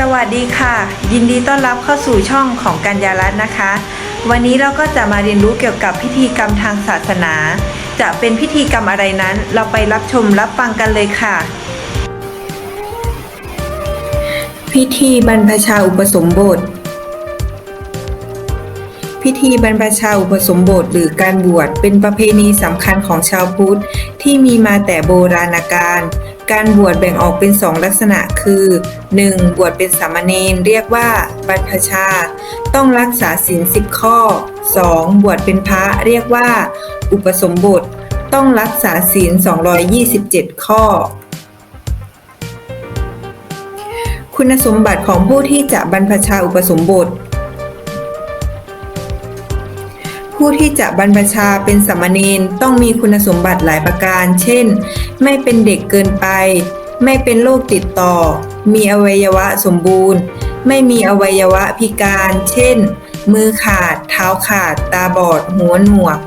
สวัสดีค่ะ ยินดีต้อนรับเข้าสู่ช่องของกัญญารัตน์นะคะ วันนี้เราก็จะมาเรียนรู้เกี่ยวกับพิธีกรรมทางศาสนา จะเป็นพิธีกรรมอะไรนั้น เราไปรับชมรับฟังกันเลยค่ะ พิธีบรรพชาอุปสมบท พิธีบรรพชาอุปสมบทหรือการบวชเป็นประเพณีสำคัญของชาวพุทธที่มีมาแต่โบราณกาล การบวชแบ่งออกเป็นสองลักษณะคือ 1. บวชเป็นสามเณรเรียกว่าบรรพชา ต้องรักษาศีลสิบข้อ 2. บวชเป็นพระเรียกว่า อุปสมบท ต้องรักษาศีล 227 ข้อ คุณสมบัติของผู้ที่จะบรรพชาอุปสมบท ผู้ที่จะบรรพชาเป็นสามเณรต้องมีคุณสมบัติหลายประการ เช่น ไม่เป็นเด็กเกินไป ไม่เป็นโรคติดต่อ มีอวัยวะสมบูรณ์ ไม่มีอวัยวะพิการ เช่น มือขาด เท้าขาด ตาบอด หัวหนวก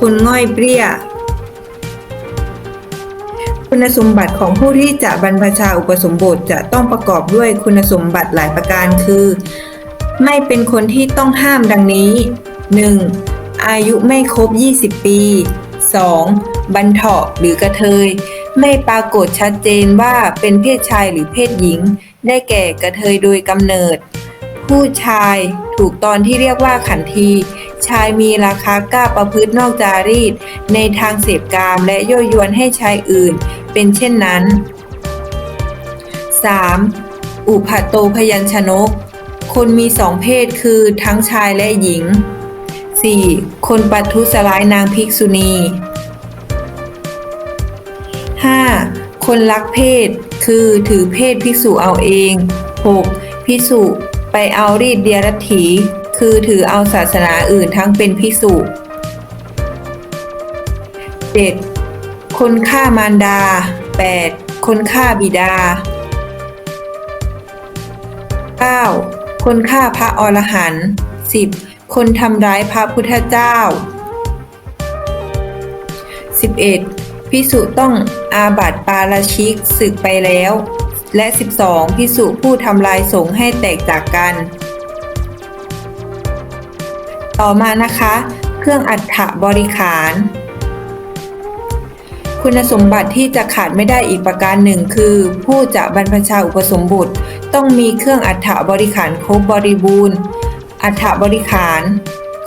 คนง่อยเปรี้ย คุณสมบัติของผู้ที่จะบรรพชาอุปสมบทจะต้องประกอบด้วยคุณสมบัติหลายประการคือ ไม่เป็นคนที่ต้องห้ามดังนี้ 1. อายุไม่ครบ 20 ปี 2. บันเถาะหรือกระเทย ไม่ปรากฏชัดเจนว่าเป็นเพศชายหรือเพศหญิง ได้แก่กระเทยโดยกำเนิด ผู้ชายถูกตอนที่เรียกว่าขันที ชายมีราคากล้าประพฤตินอกจารีต ในทางเสพกามและยั่วยวนให้ชายอื่น เป็นเช่นนั้น 3. อุปโตพยัญชนก คนมีสองเพศคือทั้งชายและหญิง 4. คนปัทุสลายนางภิกษุณี 5. คนรักเพศ คือถือเพศภิกษุเอาเอง 6. ภิกษุไปเอารีดเดียรถี คือถือเอาศาสนาอื่นทั้งเป็นภิกษุ 7. คนฆ่ามารดา 8. คนฆ่าบิดา 9. คนฆ่าพระอรหันต์ 10. คนทำร้ายพระพุทธเจ้า 11. พิสุต้องอาบัติปาราชิกศึกไปแล้ว และ 12. พิสุผู้ทำลายสงฆ์ให้แตกจากกัน ต่อมานะคะ เครื่องอัฐบริขารคุณสมบัติที่จะขาดไม่ได้อีกประการหนึ่งคือ ผู้จะบรรพชาอุปสมบทต้องมีเครื่องอัฐบริขารครบบริบูรณ์ อัฐบริขาร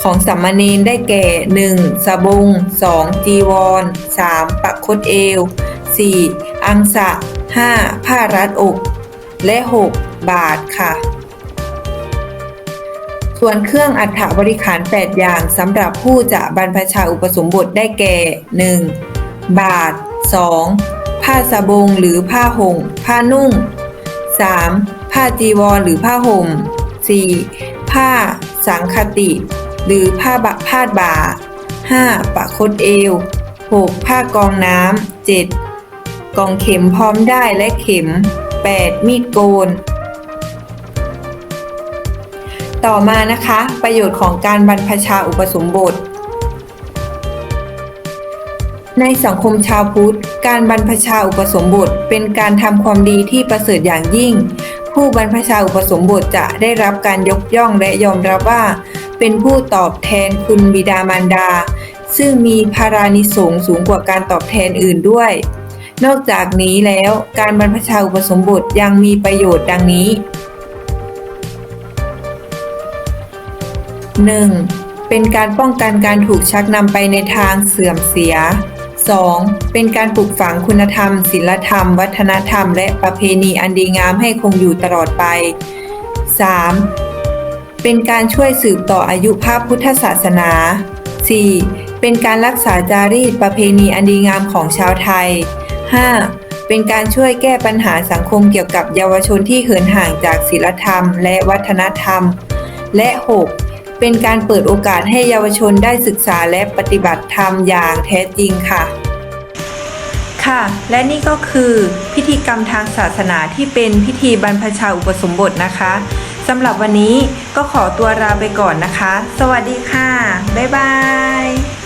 ของสัมมาเนรได้แก่ 1. สบง 2. จีวร 3. ปักคดเอว 4. อังสะ 5. ผ้ารัดอก และ 6. บาทค่ะ ส่วนเครื่องอัฐบริขาร 8 อย่างสำหรับผู้จะบรรพชาอุปสมบทได้แก่ 1. บาท 2. ผ้าสบงหรือผ้าห่มผ้านุ่ง 3. ผ้าจีวรหรือผ้าห่ม 4. ผ้า สังคติ หรือผ้าบะพาดบ่า 5. ปะคดเอว 6. ผ้ากองน้ำ 7. กองเข็มพร้อมได้และเข็ม 8. มีดโกน ต่อมานะคะ ประโยชน์ของการบรรพชาอุปสมบท ในสังคมชาวพุทธ การบรรพชาอุปสมบทเป็นการทำความดีที่ประเสริฐอย่างยิ่ง ผู้บรรพชาอุปสมบทจะได้รับการยกย่องและยอมรับว่า เป็นผู้ตอบแทนคุณบิดามารดา ซึ่งมีภารานิสงส์สูงกว่าการตอบแทนอื่นด้วย นอกจากนี้แล้วการบรรพชาอุปสมบทยังมีประโยชน์ดังนี้ 1. เป็นการป้องกันการถูกชักนำไปในทางเสื่อมเสีย 2. เป็นการปลูกฝังคุณธรรม ศีลธรรม วัฒนธรรม และประเพณีอันดีงามให้คงอยู่ตลอดไป 3. เป็นการช่วยสืบต่ออายุพระพุทธศาสนา 4. เป็นการรักษาจารีตประเพณีอันดีงามของชาวไทย 5. เป็นการช่วยแก้ปัญหาสังคมเกี่ยวกับเยาวชนที่เหินห่างจากศีลธรรม และวัฒนธรรม และ 6. เป็นการเปิดโอกาสให้เยาวชนได้ศึกษาและปฏิบัติธรรมอย่างแท้จริงค่ะ ค่ะ และนี่ก็คือพิธีกรรมทางศาสนาที่เป็นพิธีบรรพชาอุปสมบทนะคะสำหรับวันนี้ก็ขอตัวลาไปก่อนนะคะ สวัสดีค่ะ บ๊ายบาย